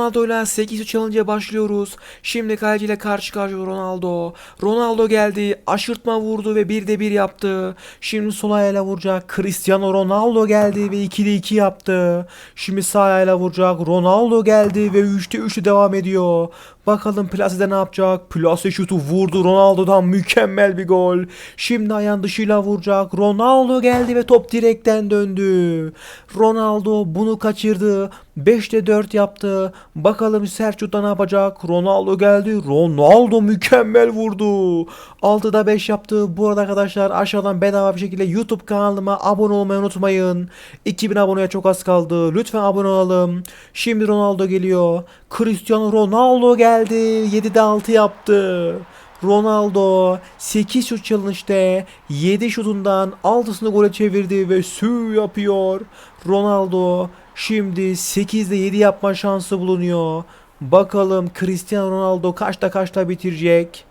Ronaldo ile 8 challenge'a başlıyoruz. Şimdi kaleciyle karşı karşıya Ronaldo. Ronaldo geldi. Aşırtma vurdu ve 1'de 1 yaptı. Şimdi sol ayağıyla vuracak. Cristiano Ronaldo geldi ve 2'de 2 yaptı. Şimdi sağ ayağıyla vuracak. Ronaldo geldi ve 3'te 3'te devam ediyor. Bakalım Plase'de ne yapacak? Plase şutu vurdu Ronaldo'dan mükemmel bir gol. Şimdi ayağın dışıyla vuracak. Ronaldo geldi ve top direkten döndü. Ronaldo bunu kaçırdı. 5'te 4 yaptı. Bakalım Sergio ne yapacak? Ronaldo geldi. Ronaldo mükemmel vurdu. 6'da 5 yaptı. Bu arada arkadaşlar aşağıdan bedava bir şekilde YouTube kanalıma abone olmayı unutmayın. 2000 aboneye çok az kaldı. Lütfen abone olalım. Şimdi Ronaldo geliyor. Cristiano Ronaldo geldi. 7'de 6 yaptı. Ronaldo 8 şut challenge'de 7 şutundan 6'sını gole çevirdi ve sü yapıyor. Ronaldo şimdi 8'de 7 yapma şansı bulunuyor. Bakalım Cristiano Ronaldo kaçta kaçta bitirecek?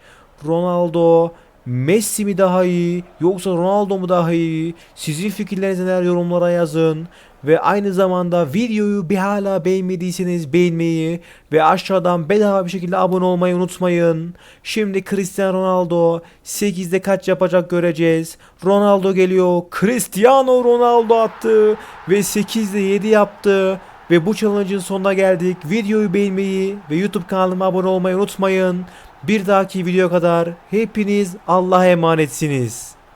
Ronaldo Messi mi daha iyi yoksa Ronaldo mu daha iyi? Sizin fikirlerinizi neler yorumlara yazın. Ve aynı zamanda videoyu bir hala beğenmediyseniz beğenmeyi ve aşağıdan bedava bir şekilde abone olmayı unutmayın. Şimdi Cristiano Ronaldo 8'de kaç yapacak göreceğiz. Ronaldo geliyor. Cristiano Ronaldo attı ve 8'de 7 yaptı. Ve bu challenge'ın sonuna geldik. Videoyu beğenmeyi ve YouTube kanalıma abone olmayı unutmayın. Bir dahaki video kadar hepiniz Allah'a emanetsiniz.